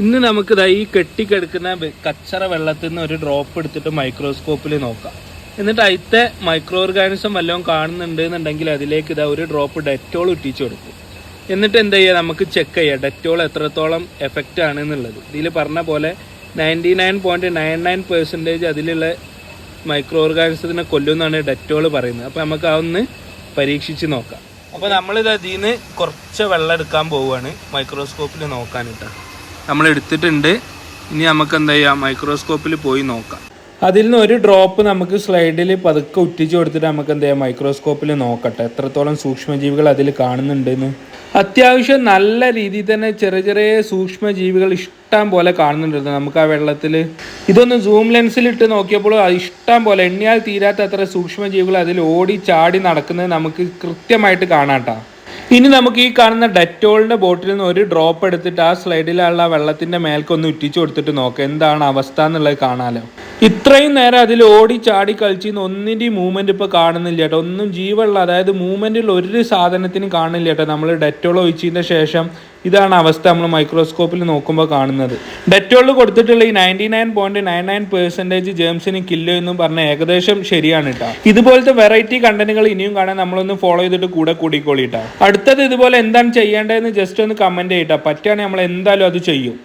ഇന്ന് നമുക്ക് ഇതാ ഈ കെട്ടിക്കെടുക്കുന്ന കച്ചറ വെള്ളത്തിൽ നിന്ന് ഒരു ഡ്രോപ്പ് എടുത്തിട്ട് മൈക്രോസ്കോപ്പിൽ നോക്കാം. എന്നിട്ട് അതിത്തെ മൈക്രോ ഓർഗാനിസം വല്ലതും കാണുന്നുണ്ട് എന്നുണ്ടെങ്കിൽ അതിലേക്ക് ഇതാ ഒരു ഡ്രോപ്പ് ഡെറ്റോൾ ഇട്ടിച്ചു കൊടുക്കും. എന്നിട്ട് എന്താ ചെയ്യുക നമുക്ക് ചെക്ക് ചെയ്യാം. ഡെറ്റോൾ എത്രത്തോളം എഫക്റ്റ് ആണ് എന്നുള്ളത്. ഇതിൽ പറഞ്ഞ പോലെ ninety nine point nine nine percentage അതിലുള്ള മൈക്രോ ഓർഗാനിസത്തിനെ കൊല്ലുമെന്നാണ് ഡെറ്റോൾ പറയുന്നത്. അപ്പോൾ നമുക്ക് അതൊന്ന് പരീക്ഷിച്ച് നോക്കാം. അപ്പോൾ നമ്മളിത് അതിൽ നിന്ന് കുറച്ച് വെള്ളം എടുക്കാൻ പോവുകയാണ് മൈക്രോസ്കോപ്പിൽ നോക്കാനിട്ട്. നമ്മൾ എടുത്തിട്ടുണ്ട്. ഇനി നമുക്ക് എന്താ ചെയ്യാം? മൈക്രോസ്കോപ്പിൽ പോയി നോക്കാം. അതിൽ നിന്ന് ഒരു ഡ്രോപ്പ് നമുക്ക് സ്ലൈഡിൽ പതുക്കെ ഉറ്റിച്ചു കൊടുത്തിട്ട് നമുക്ക് എന്ത് ചെയ്യാം? മൈക്രോസ്കോപ്പിൽ നോക്കട്ടെ. എത്രത്തോളം സൂക്ഷ്മജീവികൾ അതിൽ കാണുന്നുണ്ടെന്ന്. അത്യാവശ്യം നല്ല രീതിയിൽ തന്നെ ചെറിയ ചെറിയ സൂക്ഷ്മജീവികൾ ഇഷ്ടം പോലെ കാണുന്നുണ്ട്. നമുക്ക് ആ വെള്ളത്തിൽ ഇതൊന്ന് സൂം ലെൻസിൽ ഇട്ട് നോക്കിയപ്പോൾ ഇഷ്ടം പോലെ എണ്ണിയാൽ തീരാത്ത അത്ര സൂക്ഷ്മജീവികൾ അതിൽ ഓടി ചാടി നടക്കുന്നത് നമുക്ക് കൃത്യമായിട്ട് കാണാട്ടോ ഇനി നമുക്ക് ഈ കാണുന്ന ഡെറ്റോളിന്റെ ബോട്ടിൽ നിന്ന് ഒരു ഡ്രോപ്പ് എടുത്തിട്ട് ആ സ്ലൈഡിലുള്ള വെള്ളത്തിന്റെ മേൽക്കൊന്ന് ഉറ്റിച്ചു കൊടുത്തിട്ട് നോക്കാം. എന്താണ് അവസ്ഥ എന്നുള്ളത് കാണാലോ. ഇത്രയും നേരം അതിൽ ഓടി ചാടി കളിച്ചിന്ന് ഒന്നിന്റെയും മൂവ്മെന്റ് ഇപ്പോൾ കാണുന്നില്ല കേട്ടോ. ഒന്നും ജീവുള്ള അതായത് മൂവ്മെന്റിൽ ഒരു സാധനത്തിനും കാണുന്നില്ല കേട്ടോ. നമ്മൾ ഡെറ്റോൾ ഒഴിച്ചതിന്റെ ശേഷം ഇതാണ് അവസ്ഥ നമ്മൾ മൈക്രോസ്കോപ്പിൽ നോക്കുമ്പോൾ കാണുന്നത്. ഡെറ്റോൾ കൊടുത്തിട്ടുള്ള ഈ ninety nine point nine nine percentage ജേംസിന് കില്ലോ എന്നും പറഞ്ഞ ഏകദേശം ശരിയാണ് കേട്ടോ. ഇതുപോലത്തെ വെറൈറ്റി കണ്ടന്റുകൾ ഇനിയും കാണാൻ നമ്മളൊന്ന് ഫോളോ ചെയ്തിട്ട് കൂടെ കൂടിക്കോളിട്ടാ അടുത്തത് ഇതുപോലെ എന്താണ് ചെയ്യേണ്ടതെന്ന് ജസ്റ്റ് ഒന്ന് കമന്റ് ചെയ്യട്ടോ പറ്റുകയാണെങ്കിൽ നമ്മൾ എന്തായാലും അത് ചെയ്യും.